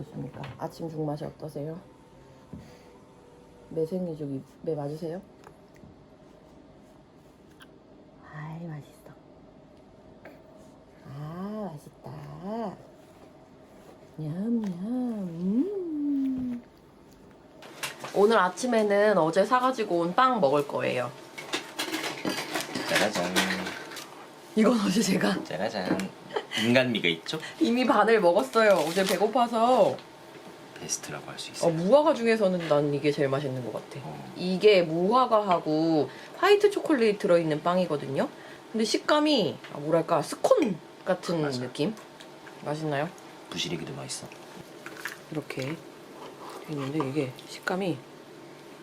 어떻습니까? 아침 죽맛이 어떠세요? 매생이 좀 입에 맞으세요? 아이 맛있어. 아 맛있다. 냠냠. 음. 오늘 아침에는 어제 사가지고 온 빵 먹을 거예요. 짜라잔 이건 어제 제가 짜라잔 인간미가 있죠? 이미 반을 먹었어요. 어제 배고파서. 베스트라고 할수 어, 있어요 무화과 중에서는 난 이게 제일 맛있는 것 같아. 어. 이게 무화과하고 화이트 초콜릿 들어있는 빵이거든요. 근데 식감이 아, 뭐랄까 스콘 같은 맞아. 느낌? 맛있나요? 부시리기도 맛있어 이렇게 돼 있는데 이게 식감이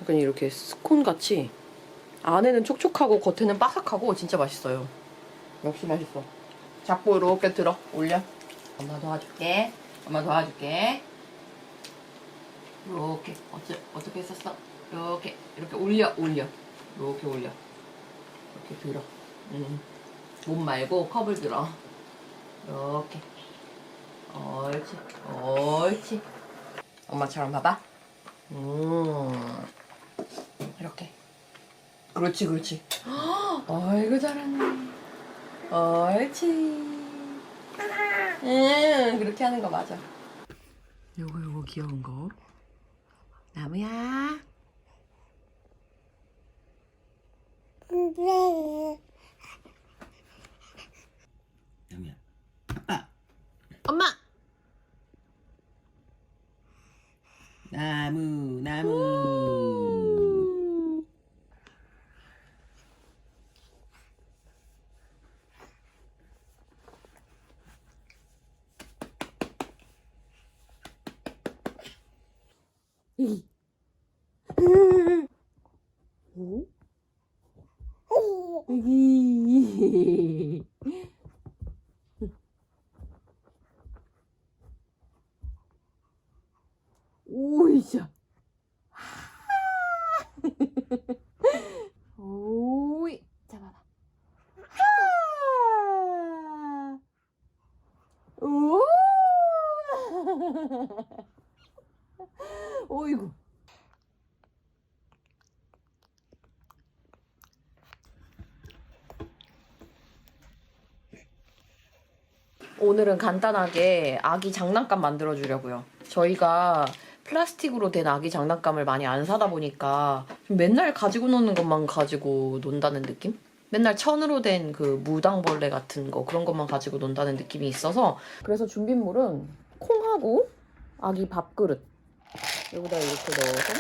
약간 이렇게 스콘 같이 안에는 촉촉하고 겉에는 바삭하고 진짜 맛있어요. 역시 맛있어. 잡고 이렇게 들어 올려. 엄마 도와줄게. 엄마 도와줄게. 이렇게 어째 어떻게 했었어? 이렇게 이렇게 올려 올려. 이렇게 올려. 이렇게 들어. 음. 몸 말고 컵을 들어. 이렇게. 옳지. 옳지. 엄마처럼 봐봐. 음. 이렇게. 그렇지, 그렇지. 아이고, 잘하네. 옳지. 응, 그렇게 하는 거 맞아. 요거, 요거 귀여운 거. 나무야. 나무야 아빠 엄마! 나무 나무 오? 여기. 오이샤. 오이. 잡아봐. 하. 오. 오이구. 오늘은 간단하게 아기 장난감 만들어 주려고요. 저희가 플라스틱으로 된 아기 장난감을 많이 안 사다 보니까 좀 맨날 가지고 노는 것만 가지고 논다는 느낌? 맨날 천으로 된 그 무당벌레 같은 거 그런 것만 가지고 논다는 느낌이 있어서 그래서 준비물은 콩하고 아기 밥그릇 여기다 이렇게 넣어서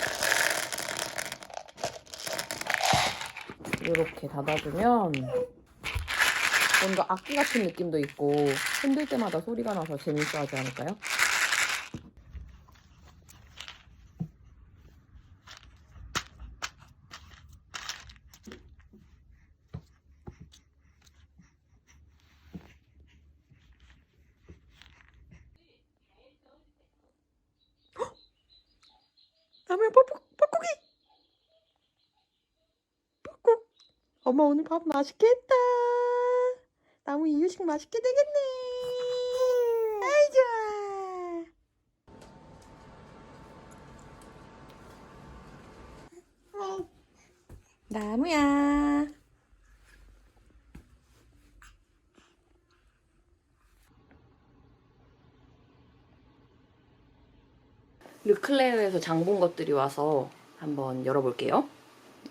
이렇게 닫아주면 뭔가 악기 같은 느낌도 있고 흔들 때마다 소리가 나서 재밌어 하지 않을까요? 나무야 뻐꾸 뻐꾸기 뻐꾸 밥 맛있겠다. 나무 이유식 맛있게 되겠네. 아이 좋아. 나무야. 르클레어에서 장 본 것들이 와서 한번 열어볼게요.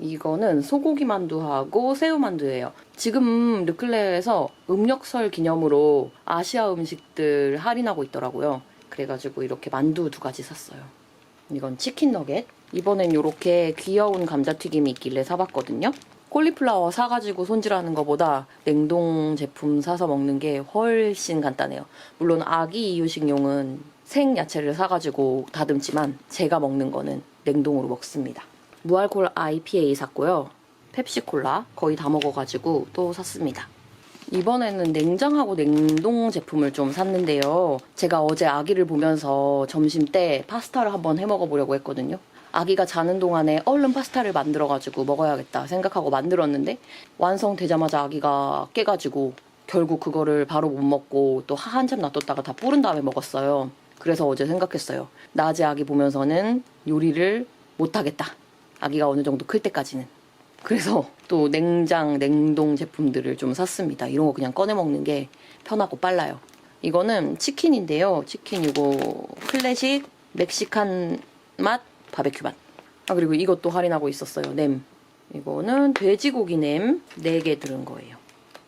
이거는 소고기 만두하고 새우 만두예요. 지금 르클레어에서 음력설 기념으로 아시아 음식들 할인하고 있더라고요. 그래가지고 이렇게 만두 두 가지 샀어요. 이건 치킨 너겟. 이번엔 이렇게 귀여운 감자튀김이 있길래 사봤거든요. 콜리플라워 사가지고 손질하는 것보다 냉동 제품 사서 먹는 게 훨씬 간단해요. 물론 아기 이유식용은 생 야채를 사가지고 다듬지만 제가 먹는 거는 냉동으로 먹습니다. 무알콜 IPA 샀고요. 펩시콜라 거의 다 먹어가지고 또 샀습니다. 이번에는 냉장하고 냉동 제품을 좀 샀는데요. 제가 어제 아기를 보면서 점심 때 파스타를 한번 해 먹어보려고 했거든요. 아기가 자는 동안에 얼른 파스타를 만들어가지고 먹어야겠다 생각하고 만들었는데 완성되자마자 아기가 깨가지고 결국 그거를 바로 못 먹고 또 한참 놔뒀다가 다 뿌른 다음에 먹었어요. 그래서 어제 생각했어요. 낮에 아기 보면서는 요리를 못하겠다. 아기가 어느 정도 클 때까지는. 그래서 또 냉장, 냉동 제품들을 좀 샀습니다. 이런 거 그냥 꺼내 먹는 게 편하고 빨라요. 이거는 치킨인데요. 치킨 이거 클래식 멕시칸 맛 바베큐 맛. 아 그리고 이것도 할인하고 있었어요. 냄. 이거는 돼지고기 냄 4개 들은 거예요.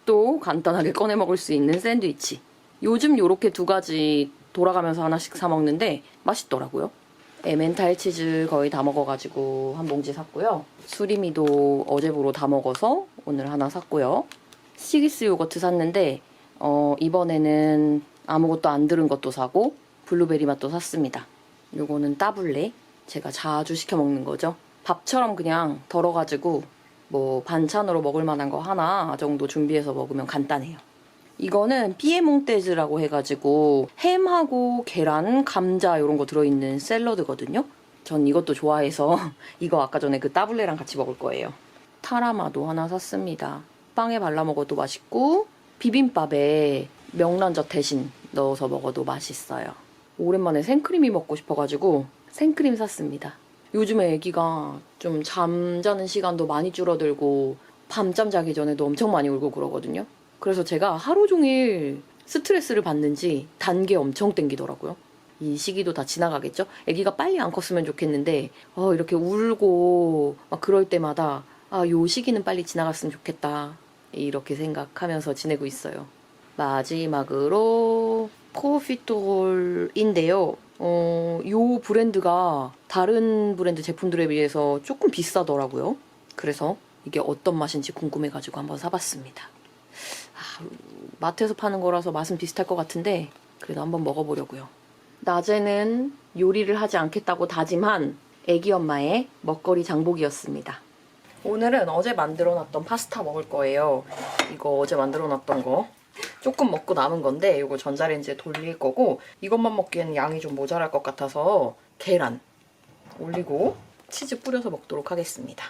또 간단하게 꺼내 먹을 수 있는 샌드위치. 요즘 요렇게 두 가지 돌아가면서 하나씩 사 먹는데 맛있더라고요. 에멘탈 치즈 거의 다 먹어가지고 한 봉지 샀고요. 수리미도 어제부로 다 먹어서 오늘 하나 샀고요. 시기스 요거트 샀는데 어, 이번에는 아무것도 안 들은 것도 사고 블루베리 맛도 샀습니다. 요거는 따블레 제가 자주 시켜 먹는 거죠. 밥처럼 그냥 덜어가지고 뭐 반찬으로 먹을 만한 거 하나 정도 준비해서 먹으면 간단해요. 이거는 피에몽테즈라고 해가지고 햄하고 계란, 감자 이런 거 들어있는 샐러드거든요. 전 이것도 좋아해서 이거 아까 전에 그 따블레랑 같이 먹을 거예요. 타라마도 하나 샀습니다. 빵에 발라 먹어도 맛있고 비빔밥에 명란젓 대신 넣어서 먹어도 맛있어요. 오랜만에 생크림이 먹고 싶어가지고 생크림 샀습니다. 요즘에 애기가 좀 잠자는 시간도 많이 줄어들고 밤잠 자기 전에도 엄청 많이 울고 그러거든요. 그래서 제가 하루 종일 스트레스를 받는지 단계 엄청 땡기더라고요. 이 시기도 다 지나가겠죠? 아기가 빨리 안 컸으면 좋겠는데 어, 이렇게 울고 막 그럴 때마다 아, 요 시기는 빨리 지나갔으면 좋겠다. 이렇게 생각하면서 지내고 있어요. 마지막으로 코피톨인데요. 어, 요 브랜드가 다른 브랜드 제품들에 비해서 조금 비싸더라고요. 그래서 이게 어떤 맛인지 궁금해가지고 한번 사봤습니다. 아, 마트에서 파는 거라서 맛은 비슷할 것 같은데 그래도 한번 먹어보려고요. 낮에는 요리를 하지 않겠다고 다짐한 애기 엄마의 먹거리 장복이었습니다. 오늘은 어제 만들어놨던 파스타 먹을 거예요. 이거 어제 만들어놨던 거. 조금 먹고 남은 건데 이거 전자레인지에 돌릴 거고 이것만 먹기에는 양이 좀 모자랄 것 같아서 계란 올리고 치즈 뿌려서 먹도록 하겠습니다.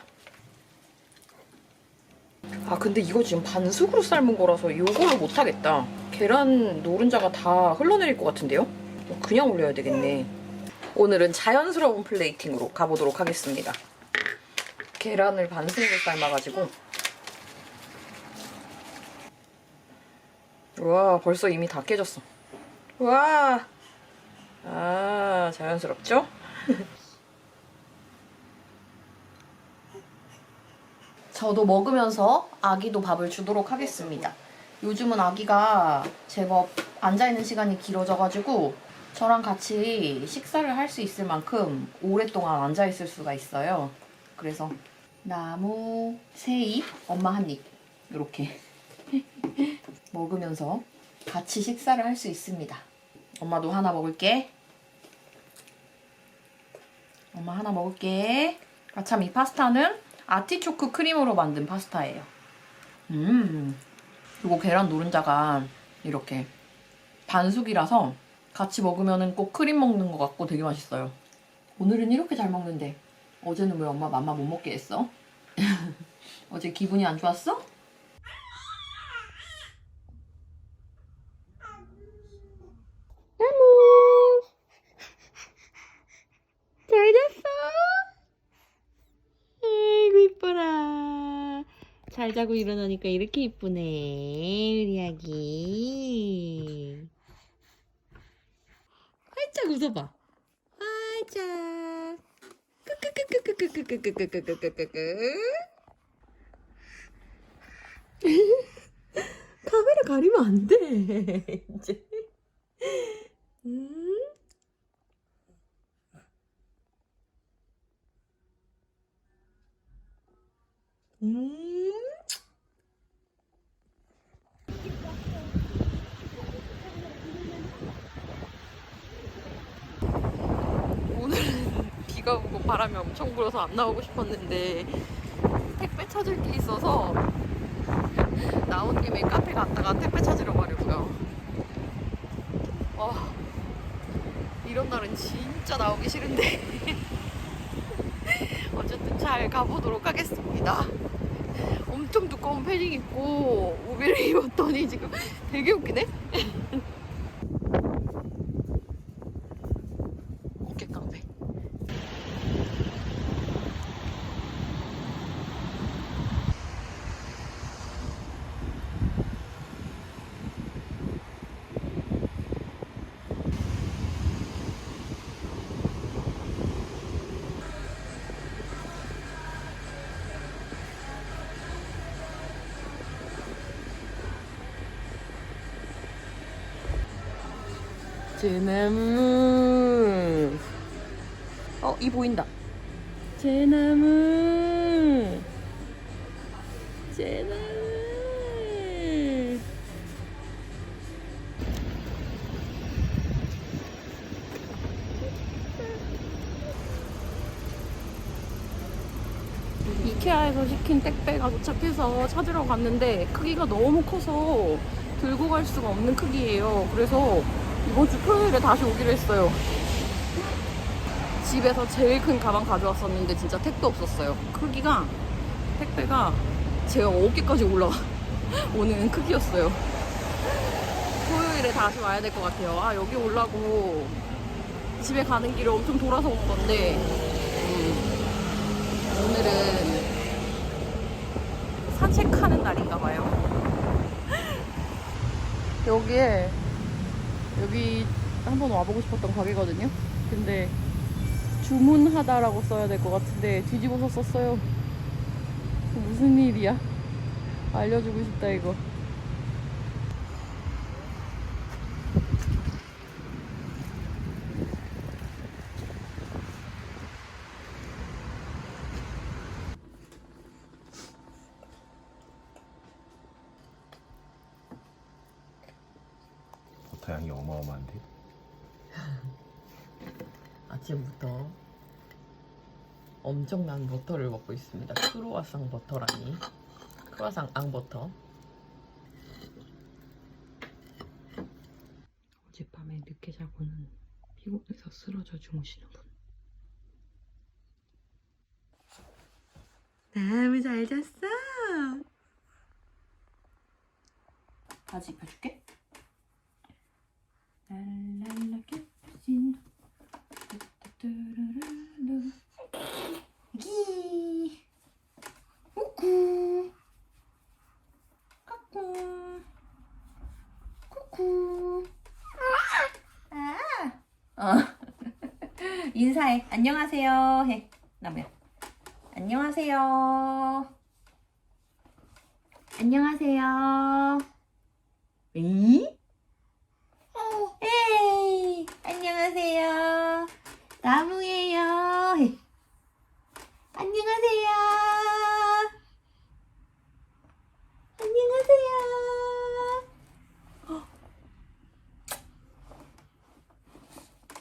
아 근데 이거 지금 반숙으로 삶은 거라서 이거를 못하겠다. 계란 노른자가 다 흘러내릴 것 같은데요? 그냥 올려야 되겠네. 오늘은 자연스러운 플레이팅으로 가보도록 하겠습니다. 계란을 반숙으로 삶아가지고 와 벌써 이미 다 깨졌어. 와, 아 자연스럽죠? 저도 먹으면서 아기도 밥을 주도록 하겠습니다. 요즘은 아기가 제법 앉아있는 시간이 길어져가지고 저랑 같이 식사를 할 수 있을 만큼 오랫동안 앉아있을 수가 있어요. 그래서 나무 세 입, 엄마 한 입. 이렇게 먹으면서 같이 식사를 할 수 있습니다. 엄마도 하나 먹을게. 엄마 하나 먹을게. 아, 참, 이 파스타는 아티초크 크림으로 만든 파스타예요. 음. 그리고 계란 노른자가 이렇게 반숙이라서 같이 먹으면 꼭 크림 먹는 것 같고 되게 맛있어요. 오늘은 이렇게 잘 먹는데 어제는 왜 엄마 맘마 못 먹게 했어? 어제 기분이 안 좋았어? 잘 잤어? 아이고 이뻐라. 잘 자고 일어나니까 이렇게 이쁘네 우리 아기. 활짝 웃어봐. 활짝. 카메라 가리면 안 돼. 이제. 음. 음. 오늘은 비가 오고 바람이 엄청 불어서 안 나오고 싶었는데 택배 찾을 게 있어서 나온 김에 카페 갔다가 택배 찾으러 가려고요. 와, 이런 날은 진짜 나오기 싫은데 어쨌든 잘 가보도록 하겠습니다. 두꺼운 패딩 입고 우비를 입었더니 지금 되게 웃기네? 제나무. 어, 이 보인다. 제나무. 제나무. 이케아에서 시킨 택배가 도착해서 찾으러 갔는데 크기가 너무 커서 들고 갈 수가 없는 크기예요. 그래서 이번 주 토요일에 다시 오기로 했어요. 집에서 제일 큰 가방 가져왔었는데 진짜 택도 없었어요. 크기가 택배가 제가 어깨까지 올라가 오는 크기였어요. 토요일에 다시 와야 될 것 같아요. 아 여기 올라고 집에 가는 길을 엄청 돌아서 온 건데 음, 오늘은 산책하는 날인가 봐요. 여기에 여기 한번 와보고 싶었던 가게거든요. 근데 주문하다라고 써야 될 것 같은데 뒤집어서 썼어요. 무슨 일이야? 알려주고 싶다 이거. 버터 양이 어마어마한데? 아침부터 엄청난 버터를 먹고 있습니다. 크로와상 버터라니. 크로와상 앙버터. 어젯밤에 늦게 자고는 피곤해서 쓰러져 주무시는 분. 너무 잘 잤어. 바지 입혀줄게. 랄랄라 캡신 뚜루루루 기. 우쿠. 까꿍. 쿠쿠. 아! 어. 인사해. 안녕하세요. 해. 나무야 안녕하세요. 안녕하세요? 에이, 안녕하세요. 나무예요. 헤. 안녕하세요. 안녕하세요. 헉.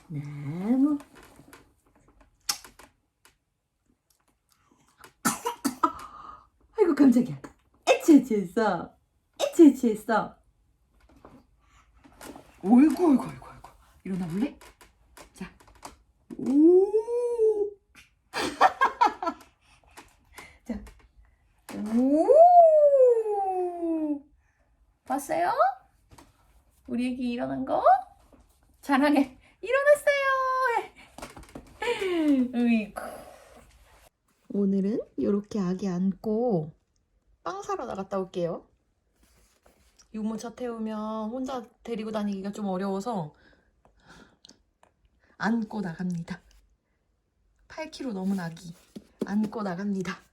나무. 아이고 깜짝이야. 에치에치했어. 에치에치했어. 어이구 어이구 어이구 어이구 일어나 볼래? 자 오. 자. 오. 봤어요? 우리 애기 일어난 거? 자랑해. 일어났어요. 으이구. 오늘은 이렇게 아기 안고 빵 사러 나갔다 올게요. 유모차 태우면 혼자 데리고 다니기가 좀 어려워서 안고 나갑니다. 8kg 넘은 아기 안고 나갑니다.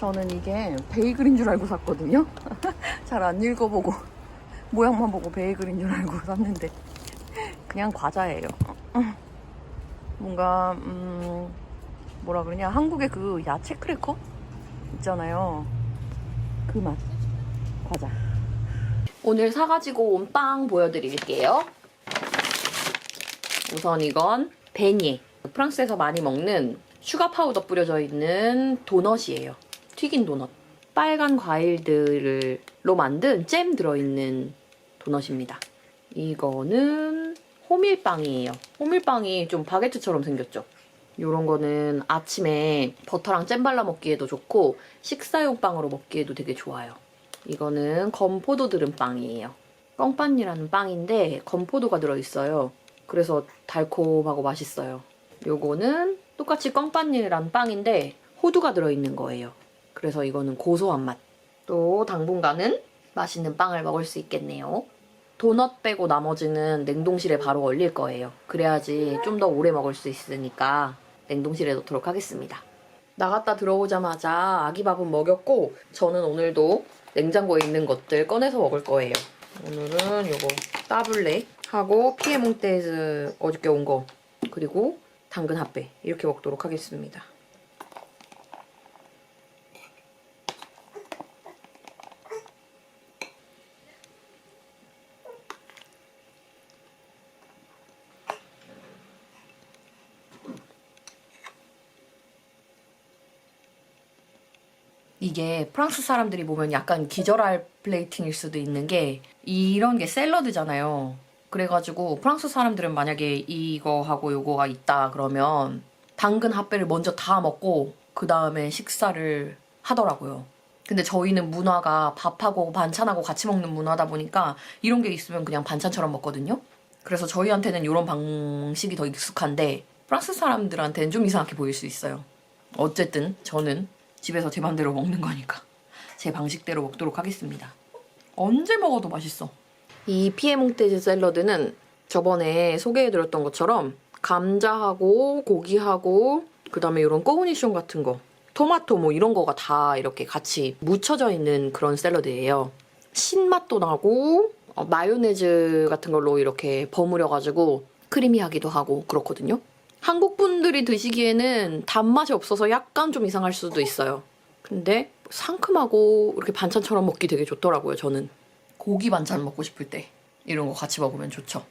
저는 이게 베이글인 줄 알고 샀거든요. 잘 안 읽어보고 모양만 보고 베이글인 줄 알고 샀는데 그냥 과자예요. 뭔가 음 뭐라 그러냐 한국의 그 야채 크래커 있잖아요. 그 맛. 과자. 오늘 사가지고 온 빵 보여드릴게요. 우선 이건 베니. 프랑스에서 많이 먹는 슈가 파우더 뿌려져 있는 도넛이에요. 튀긴 도넛. 빨간 과일들로 만든 잼 들어있는 도넛입니다. 이거는 호밀빵이에요. 호밀빵이 좀 바게트처럼 생겼죠? 이런 거는 아침에 버터랑 잼 발라 먹기에도 좋고 식사용 빵으로 먹기에도 되게 좋아요. 이거는 건포도 들은 빵이에요. 뻥빤이라는 빵인데 건포도가 들어있어요. 그래서 달콤하고 맛있어요. 요거는 똑같이 껌빤이라는 빵인데 호두가 들어있는 거예요. 그래서 이거는 고소한 맛. 또 당분간은 맛있는 빵을 먹을 수 있겠네요. 도넛 빼고 나머지는 냉동실에 바로 얼릴 거예요. 그래야지 좀 더 오래 먹을 수 있으니까 냉동실에 넣도록 하겠습니다. 나갔다 들어오자마자 아기 밥은 먹였고 저는 오늘도 냉장고에 있는 것들 꺼내서 먹을 거예요. 오늘은 요거 따블레 하고 피에몽테즈 어저께 온 거 그리고 당근 핫배 이렇게 먹도록 하겠습니다. 이게 프랑스 사람들이 보면 약간 기절할 플레이팅일 수도 있는 게 이런 게 샐러드잖아요. 그래가지고 프랑스 사람들은 만약에 이거하고 요거가 있다 그러면 당근 핫배를 먼저 다 먹고 그 다음에 식사를 하더라고요. 근데 저희는 문화가 밥하고 반찬하고 같이 먹는 문화다 보니까 이런 게 있으면 그냥 반찬처럼 먹거든요. 그래서 저희한테는 이런 방식이 더 익숙한데 프랑스 사람들한테는 좀 이상하게 보일 수 있어요. 어쨌든 저는 집에서 제 맘대로 먹는 거니까 제 방식대로 먹도록 하겠습니다. 언제 먹어도 맛있어. 이 피에몽테즈 샐러드는 저번에 소개해드렸던 것처럼 감자하고 고기하고 그다음에 이런 꼬우니숑 같은 거 토마토 뭐 이런 거가 다 이렇게 같이 묻혀져 있는 그런 샐러드예요. 신맛도 나고 어, 마요네즈 같은 걸로 이렇게 버무려가지고 크리미하기도 하고 그렇거든요. 한국 분들이 드시기에는 단맛이 없어서 약간 좀 이상할 수도 있어요. 근데 상큼하고 이렇게 반찬처럼 먹기 되게 좋더라고요, 저는. 고기 반찬 먹고 싶을 때 이런 거 같이 먹으면 좋죠.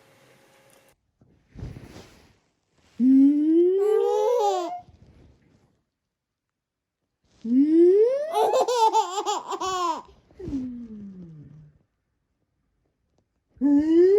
바람이?